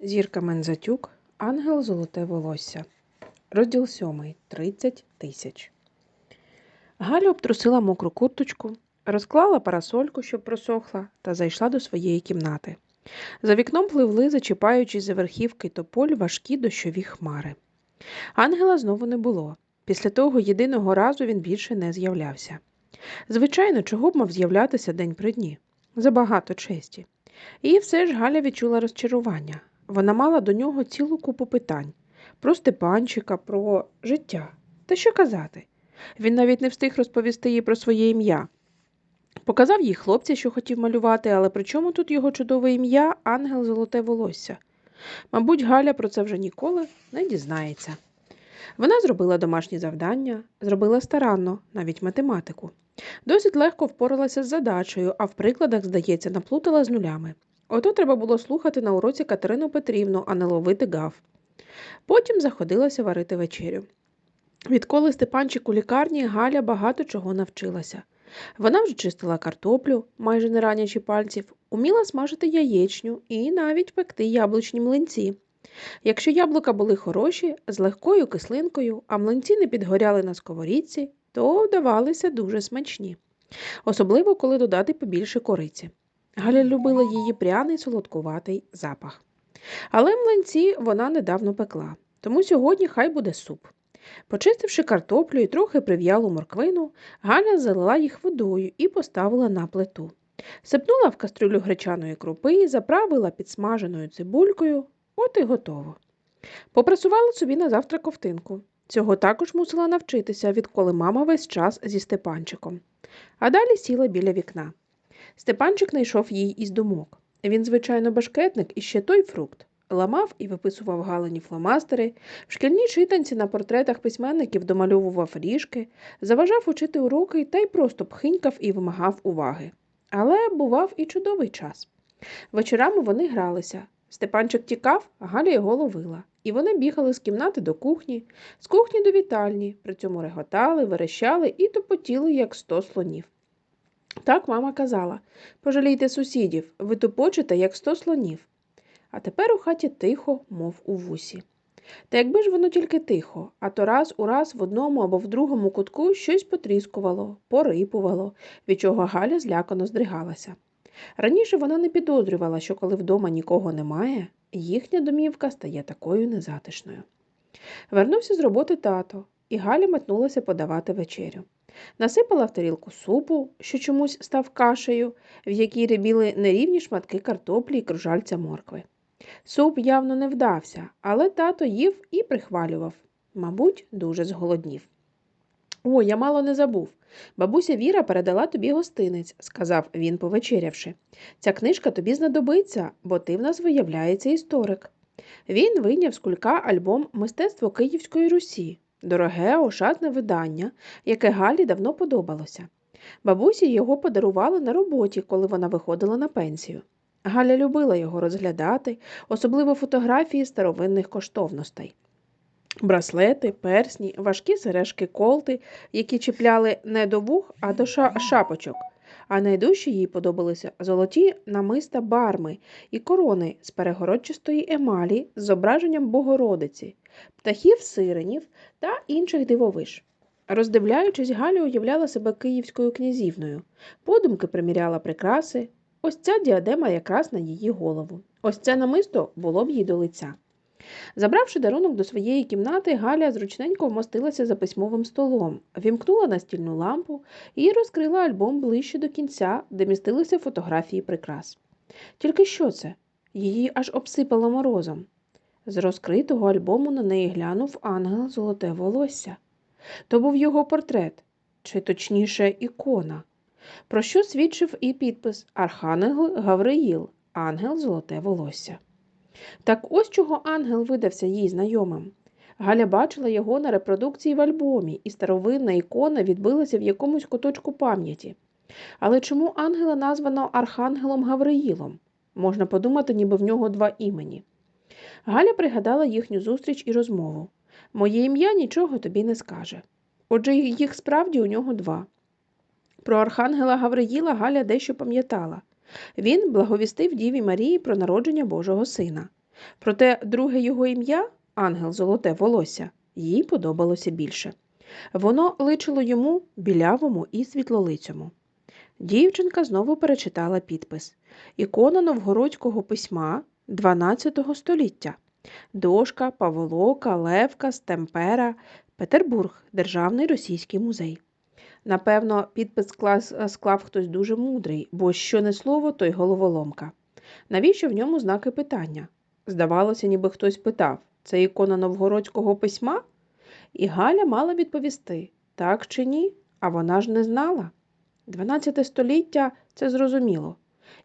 Зірка Мензатюк, Ангел Золоте волосся. Розділ сьомий. Тридцять тисяч. Галя обтрусила мокру курточку, розклала парасольку, щоб просохла, та зайшла до своєї кімнати. За вікном пливли, зачіпаючись за верхівки тополь, важкі дощові хмари. Ангела знову не було. Після того єдиного разу він більше не з'являвся. Звичайно, чого б мав з'являтися день при дні? Забагато честі. І все ж Галя відчула розчарування. Вона мала до нього цілу купу питань про Степанчика, про життя. Та що казати? Він навіть не встиг розповісти їй про своє ім'я. Показав їй хлопця, що хотів малювати, але при чому тут його чудове ім'я Ангел Золоте волосся? Мабуть, Галя про це вже ніколи не дізнається. Вона зробила домашні завдання, зробила старанно, навіть математику. Досить легко впоралася з задачею, а в прикладах, здається, наплутала з нулями. Ото треба було слухати на уроці Катерину Петрівну, а не ловити гав. Потім заходилася варити вечерю. Відколи Степанчик у лікарні, Галя багато чого навчилася. Вона вже чистила картоплю, майже не ранячи пальців, уміла смажити яєчню і навіть пекти яблучні млинці. Якщо яблука були хороші, з легкою кислинкою, а млинці не підгоряли на сковорідці, то вдавалися дуже смачні, особливо коли додати побільше кориці. Галя любила її пряний солодкуватий запах. Але млинці вона недавно пекла, тому сьогодні хай буде суп. Почистивши картоплю і трохи прив'ялу морквину, Галя залила їх водою і поставила на плиту. Сипнула в кастрюлю гречаної крупи, заправила підсмаженою цибулькою, от і готово. Попрасувала собі на завтра ковтинку. Цього також мусила навчитися, відколи мама весь час зі Степанчиком. А далі сіла біля вікна. Степанчик знайшов їй із думок. Він, звичайно, башкетник і ще той фрукт. Ламав і виписував галені фломастери, в шкільній читанці на портретах письменників домальовував ріжки, заважав учити уроки та й просто пхинькав і вимагав уваги. Але бував і чудовий час. Вечорами вони гралися. Степанчик тікав, Галя його ловила. І вони бігали з кімнати до кухні, з кухні до вітальні, при цьому реготали, верещали і тупотіли, як сто слонів. Так мама казала пожалійте сусідів, ви тупочете, як сто слонів. А тепер у хаті тихо, мов у вусі. Та якби ж воно тільки тихо, а то раз у раз в одному або в другому кутку щось потріскувало, порипувало, від чого Галя злякано здригалася. Раніше вона не підозрювала, що коли вдома нікого немає, їхня домівка стає такою незатишною. Вернувся з роботи тато, і Галя метнулася подавати вечерю. Насипала в тарілку супу, що чомусь став кашею, в якій рибіли нерівні шматки картоплі і кружальця моркви. Суп явно не вдався, але тато їв і прихвалював. Мабуть, дуже зголоднів. О, я мало не забув. Бабуся Віра передала тобі гостинець, сказав він, повечерявши. Ця книжка тобі знадобиться, бо ти в нас виявляється історик. Він вийняв з кулька альбом Мистецтво Київської Русі, дороге, ошатне видання, яке Галі давно подобалося. Бабусі його подарували на роботі, коли вона виходила на пенсію. Галя любила його розглядати, особливо фотографії старовинних коштовностей. Браслети, персні, важкі сережки колти, які чіпляли не до вух, а до шапочок. А найдужче їй подобалися золоті намиста барми і корони з перегородчастої емалі з зображенням Богородиці, птахів сиренів та інших дивовиж. Роздивляючись, Галя уявляла себе київською князівною, подумки приміряла прикраси. Ось ця діадема якраз на її голову. Ось це намисто було б їй до лиця. Забравши дарунок до своєї кімнати, Галя зручненько вмостилася за письмовим столом, вімкнула настільну лампу і розкрила альбом ближче до кінця, де містилися фотографії прикрас. Тільки що це? Її аж обсипало морозом. З розкритого альбому на неї глянув ангел золоте волосся. То був його портрет, чи точніше, ікона. Про що свідчив і підпис Архангел Гавриїл, ангел золоте волосся. Так ось чого ангел видався їй знайомим. Галя бачила його на репродукції в альбомі, і старовинна ікона відбилася в якомусь куточку пам'яті. Але чому ангела названо Архангелом Гавриїлом? Можна подумати, ніби в нього два імені. Галя пригадала їхню зустріч і розмову. Моє ім'я нічого тобі не скаже. Отже, їх справді у нього два. Про Архангела Гавриїла Галя дещо пам'ятала. Він благовістив Діві Марії про народження Божого Сина. Проте друге його ім'я, ангел золоте волосся, їй подобалося більше. Воно личило йому білявому і світлолицьому. Дівчинка знову перечитала підпис ікона новгородського письма 12 століття. Дошка, Паволока, Левка, Стемпера, Петербург, Державний російський музей. Напевно, підпис склав хтось дуже мудрий, бо що не слово, то й головоломка. Навіщо в ньому знаки питання? Здавалося, ніби хтось питав це ікона новгородського письма? І Галя мала відповісти так чи ні, а вона ж не знала. 12 століття це зрозуміло.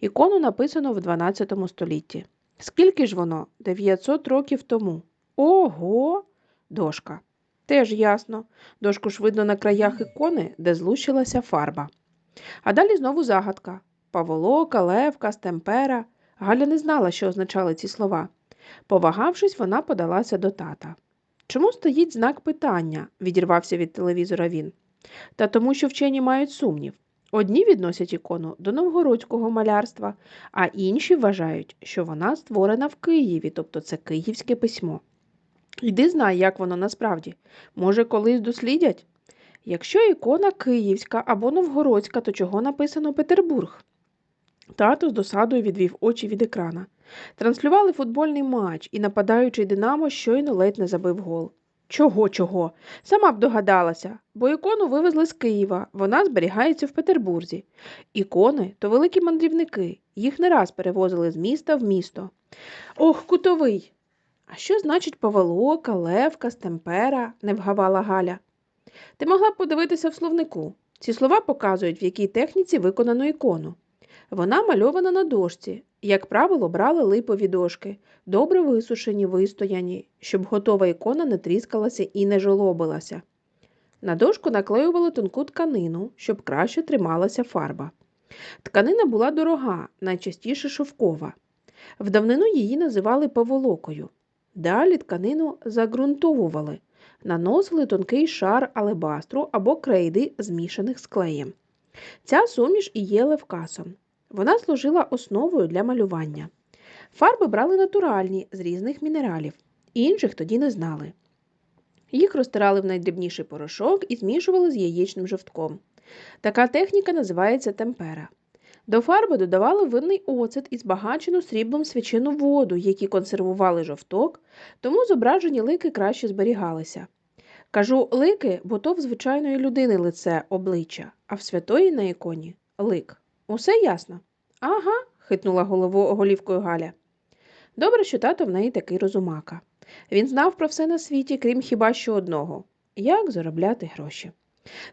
Ікону написано в 12 столітті. Скільки ж воно? 900 років тому. Ого! Дошка. Теж ясно. Дошку ж видно на краях ікони, де злущилася фарба. А далі знову загадка. Паволока, Левка, Стемпера. Галя не знала, що означали ці слова. Повагавшись, вона подалася до тата. Чому стоїть знак питання? відірвався від телевізора він. Та тому, що вчені мають сумнів. Одні відносять ікону до новгородського малярства, а інші вважають, що вона створена в Києві, тобто це київське письмо. Йди знай, як воно насправді. Може, колись дослідять? Якщо ікона київська або новгородська, то чого написано Петербург? Тато з досадою відвів очі від екрана. Транслювали футбольний матч, і нападаючий Динамо щойно ледь не забив гол. Чого, чого? Сама б догадалася, бо ікону вивезли з Києва, вона зберігається в Петербурзі. Ікони то великі мандрівники, їх не раз перевозили з міста в місто. Ох, кутовий! А що значить поволока, левка, стемпера? не вгавала Галя. Ти могла б подивитися в словнику. Ці слова показують, в якій техніці виконано ікону. Вона мальована на дошці. Як правило, брали липові дошки, добре висушені, вистояні, щоб готова ікона не тріскалася і не жолобилася. На дошку наклеювали тонку тканину, щоб краще трималася фарба. Тканина була дорога, найчастіше шовкова. В давнину її називали поволокою. Далі тканину загрунтовували, наносили тонкий шар алебастру або крейди, змішаних з клеєм. Ця суміш і є левкасом. Вона служила основою для малювання. Фарби брали натуральні з різних мінералів, інших тоді не знали. Їх розтирали в найдрібніший порошок і змішували з яєчним жовтком. Така техніка називається темпера. До фарби додавали винний оцет і збагачену сріблом свячену воду, які консервували жовток, тому зображені лики краще зберігалися. Кажу лики, бо то в звичайної людини лице обличчя, а в святої на іконі лик. Усе ясно? Ага, хитнула голову голівкою Галя. Добре, що тато в неї такий розумака. Він знав про все на світі, крім хіба що одного як заробляти гроші.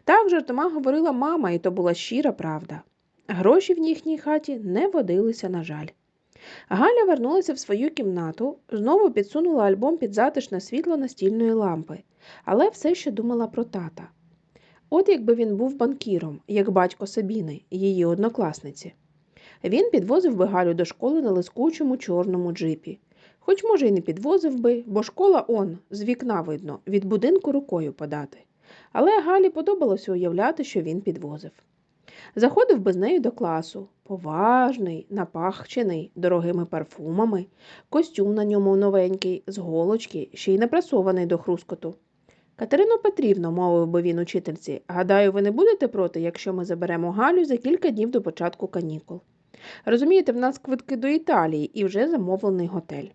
Так жартома говорила мама, і то була щира правда. Гроші в їхній хаті не водилися, на жаль. Галя вернулася в свою кімнату, знову підсунула альбом під затишне світло настільної лампи, але все ще думала про тата. От якби він був банкіром, як батько Сабіни, її однокласниці. Він підвозив би Галю до школи на лискучому чорному джипі. Хоч, може, й не підвозив би, бо школа он, з вікна видно, від будинку рукою подати. Але Галі подобалося уявляти, що він підвозив. Заходив би з нею до класу, поважний, напахчений дорогими парфумами, костюм на ньому новенький, з голочки, ще й напрасований до хрускоту. Катерино Петрівно, мовив би він учительці, гадаю, ви не будете проти, якщо ми заберемо Галю за кілька днів до початку канікул. Розумієте, в нас квитки до Італії і вже замовлений готель.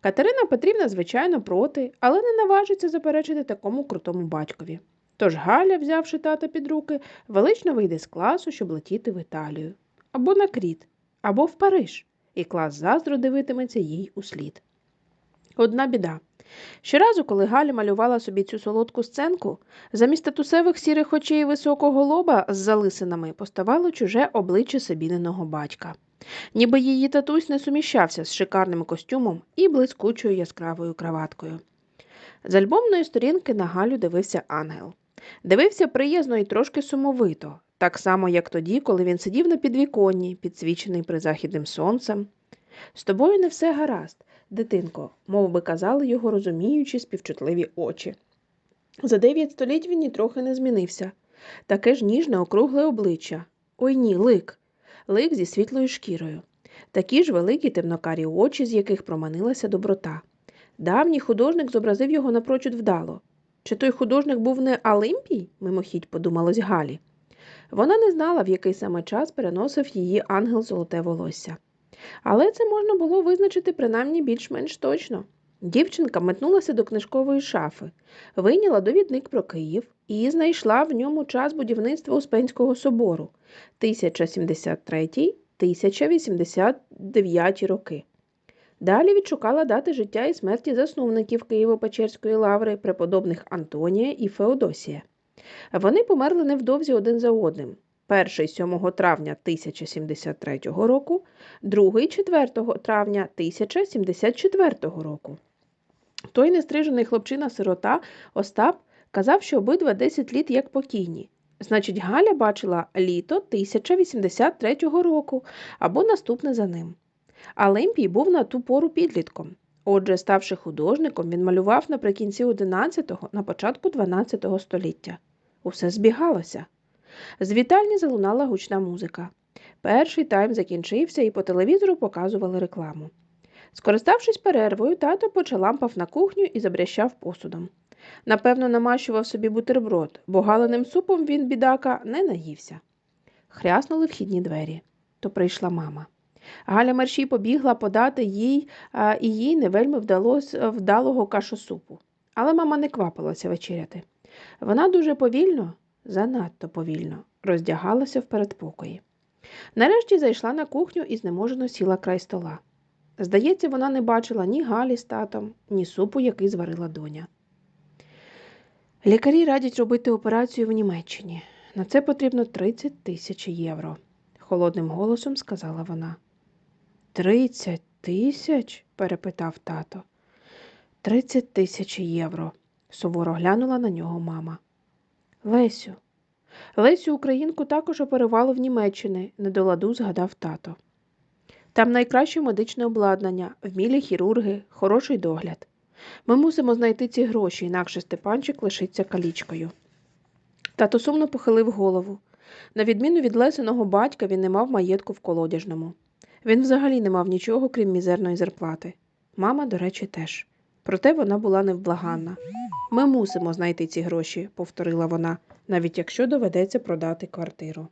Катерина Петрівна, звичайно, проти, але не наважиться заперечити такому крутому батькові. Тож Галя, взявши тата під руки, велично вийде з класу, щоб летіти в Італію. Або на Кріт, або в Париж, і клас заздро дивитиметься їй услід. Одна біда. Щоразу, коли Галя малювала собі цю солодку сценку, замість татусевих сірих очей високого лоба з залисинами поставало чуже обличчя Сабіниного батька. Ніби її татусь не суміщався з шикарним костюмом і блискучою яскравою краваткою. З альбомної сторінки на Галю дивився ангел. Дивився приязно і трошки сумовито, так само, як тоді, коли він сидів на підвіконні, підсвічений призахідним сонцем. З тобою не все гаразд, дитинко, мов би казали його розуміючі співчутливі очі. За дев'ять століть він нітрохи не змінився. Таке ж ніжне округле обличчя. Ой ні, лик. Лик зі світлою шкірою. такі ж великі темнокарі очі, з яких проманилася доброта. Давній художник зобразив його напрочуд вдало. Чи той художник був не Олимпій? мимохідь подумалось Галі. Вона не знала, в який саме час переносив її ангел золоте волосся. Але це можна було визначити принаймні більш-менш точно. Дівчинка метнулася до книжкової шафи, вийняла довідник про Київ і знайшла в ньому час будівництва Успенського собору 1073-1089 роки. Далі відшукала дати життя і смерті засновників Києво-Печерської лаври, преподобних Антонія і Феодосія. Вони померли невдовзі один за одним. Перший 7 травня 1073 року, другий 4 травня 1074 року. Той нестрижений хлопчина-сирота Остап казав, що обидва 10 літ як покійні. Значить, Галя бачила літо 1083 року або наступне за ним. Олимпій був на ту пору підлітком. Отже, ставши художником, він малював наприкінці 11-го, на початку 12-го століття. Усе збігалося. З вітальні залунала гучна музика. Перший тайм закінчився і по телевізору показували рекламу. Скориставшись перервою, тато почалампав на кухню і забрящав посудом. Напевно, намащував собі бутерброд, бо галеним супом він, бідака, не наївся. Хряснули вхідні двері. То прийшла мама. Галя мерщій побігла подати їй, і їй не вельми вдалося вдалого кашосупу. Але мама не квапилася вечеряти. Вона дуже повільно, занадто повільно, роздягалася в передпокої. Нарешті зайшла на кухню і знеможено сіла край стола. Здається, вона не бачила ні Галі з татом, ні супу, який зварила доня. Лікарі радять робити операцію в Німеччині. На це потрібно 30 тисяч євро, холодним голосом сказала вона. Тридцять тисяч? перепитав тато. Тридцять тисяч євро, суворо глянула на нього мама. Лесю. Лесю Українку також оперували в Німеччині, не до ладу згадав тато. Там найкраще медичне обладнання, вмілі хірурги, хороший догляд. Ми мусимо знайти ці гроші, інакше Степанчик лишиться калічкою. Тато сумно похилив голову. На відміну від лесеного батька, він не мав маєтку в колодяжному. Він взагалі не мав нічого, крім мізерної зарплати. Мама, до речі, теж. Проте вона була невблаганна. Ми мусимо знайти ці гроші, повторила вона, навіть якщо доведеться продати квартиру.